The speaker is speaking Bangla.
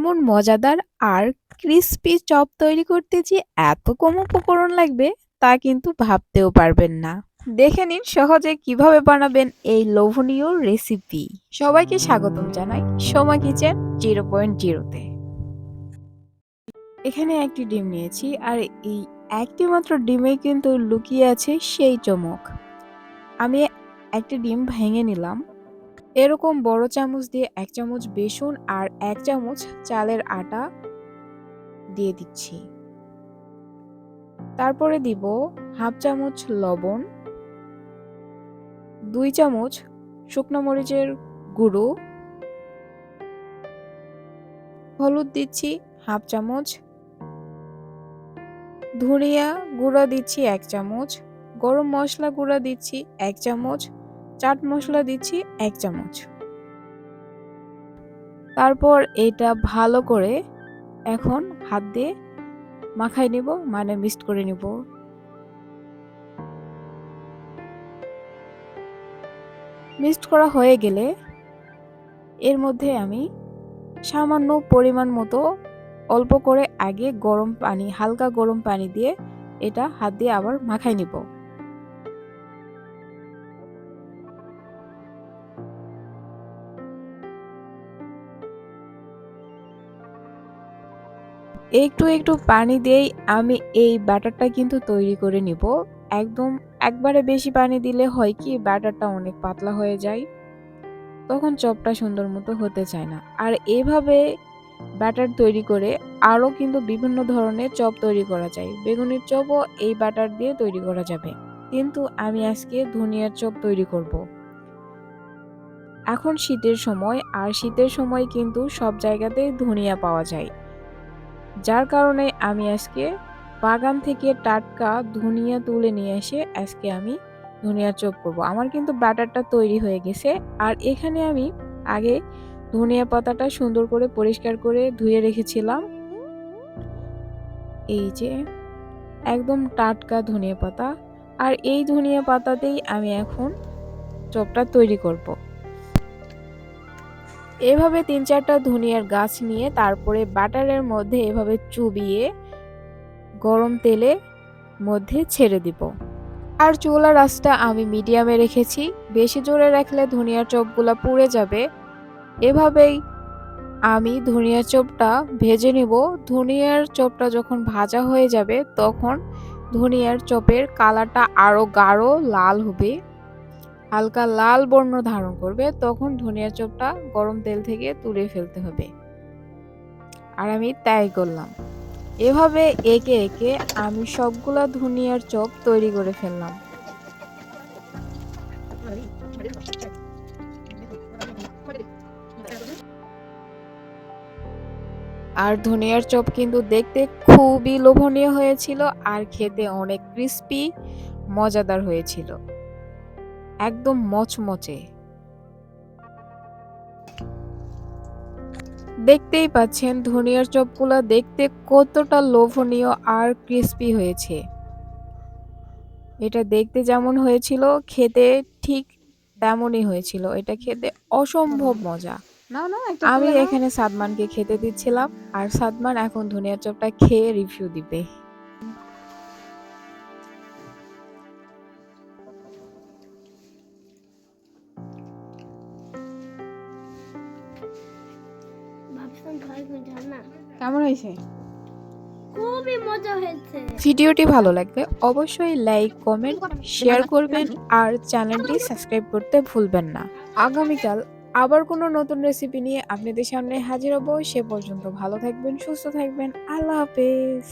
এমন মজাদার আর ক্রিস্পি চপ তৈরি করতে যে এত কম উপকরণ লাগবে, তা কিন্তু ভাবতেও পারবেন না। দেখে নিন সহজে কীভাবে বানাবেন এই লোভনীয় রেসিপি সবাইকে স্বাগতম জানাই সোমা কিচেন জিরো পয়েন্ট জিরোতে। এখানে একটি ডিম নিয়েছি আর এই একটি মাত্র ডিমে কিন্তু লুকিয়ে আছে সেই চমক। আমি একটি ডিম ভেঙে নিলাম। এরকম বড় চামচ দিয়ে এক চামচ বেসন আর এক চামচ চালের আটা দিয়ে দিচ্ছি। তারপরে দিব হাফ চামচ লবণ, দুই চামচ শুকনো মরিচের গুঁড়ো, হলুদ দিচ্ছি হাফ চামচ, ধনিয়া গুঁড়া দিচ্ছি এক চামচ, গরম মশলা গুঁড়া দিচ্ছি এক চামচ চাট মশলা দিচ্ছি এক চামচ। তারপর এটা ভালো করে এখন হাত দিয়ে মাখাই নিব মানে মিক্সড করে নিব। মিক্সড করা হয়ে গেলে এর মধ্যে আমি সামান্য পরিমাণ মতো অল্প করে আগে গরম পানি, হালকা গরম পানি দিয়ে এটা হাত দিয়ে আবার মাখাই নিব। একটু একটু পানি দিয়েই আমি এই ব্যাটারটা কিন্তু তৈরি করে নিব। একদম একবারে বেশি পানি দিলে হয় কি ব্যাটারটা অনেক পাতলা হয়ে যায়। তখন চপটা সুন্দর মতো হতে চায় না। আর এভাবে ব্যাটার তৈরি করে আরও কিন্তু বিভিন্ন ধরনের চপ তৈরি করা যায়। বেগুনের চপও এই ব্যাটার দিয়ে তৈরি করা যাবে। কিন্তু আমি আজকে ধনিয়ার চপ তৈরি করব। এখন শীতের সময়, আর শীতের সময় কিন্তু সব জায়গাতেই ধনিয়া পাওয়া যায়। যার কারণে আমি আজকে বাগান থেকে টাটকা ধনিয়া তুলে নিয়ে এসে আজকে আমি ধনিয়া চপ করব। আমার কিন্তু ব্যাটারটা তৈরি হয়ে গেছে। আর এখানে আমি আগে ধনিয়া পাতাটা সুন্দর করে পরিষ্কার করে ধুয়ে রেখেছিলাম। এই যে একদম টাটকা ধনিয়া পাতা। আর এই ধনিয়া পাতাতেই আমি এখন চপটা তৈরি করব। এভাবে তিন চারটা ধনিয়ার গাছ নিয়ে তারপরে বাটারের মধ্যে এভাবে চুবিয়ে গরম তেলে মধ্যে ছেড়ে দিব। আর চুলার আঁচটা আমি মিডিয়ামে রেখেছি। বেশি জোরে রাখলে ধনিয়ার চপগুলো পুড়ে যাবে। এভাবেই আমি ধনিয়ার চপটা ভেজে নিব। ধনিয়ার চপটা যখন ভাজা হয়ে যাবে, তখন ধনিয়ার চপের কালারটা আরও গাঢ় লাল হবে। হালকা লাল বর্ণ ধারণ করবে, তখন ধনিয়া চপটা গরম তেল থেকে তুলে ফেলতে হবে। আর আমি তাই করলাম। এভাবে একে একে আমি সবগুলা ধনিয়ার চপ তৈরি করে ফেললাম। আর ধনিয়ার চপ কিন্তু দেখতে খুবই লোভনীয় হয়েছিল, আর খেতে অনেক ক্রিস্পি, মজাদার হয়েছিল। একদম মচমচে। দেখতেই পাচ্ছেন ধনিয়ার চপগুলো দেখতে কতটা লোভনীয় আর ক্রিস্পি হয়েছে। এটা দেখতে যেমন হয়েছিল খেতে ঠিক তেমনই হয়েছিল। এটা খেতে অসম্ভব মজা। আমি এখানে সাদমানকে খেতে দিচ্ছিলাম আর সাদমান এখন ধনিয়ার চপটা খেয়ে রিভিউ দিবে। কেমন হয়েছে? খুবই মজা হয়েছে। ভিডিওটি ভালো লাগবে অবশ্যই লাইক কমেন্ট শেয়ার করবেন আর চ্যানেলটি সাবস্ক্রাইব করতে ভুলবেন না। আগামীকাল আবার কোনো নতুন রেসিপি নিয়ে আপনাদের সামনে হাজির হব। সে পর্যন্ত ভালো থাকবেন সুস্থ থাকবেন। আল্লাহ হাফেজ।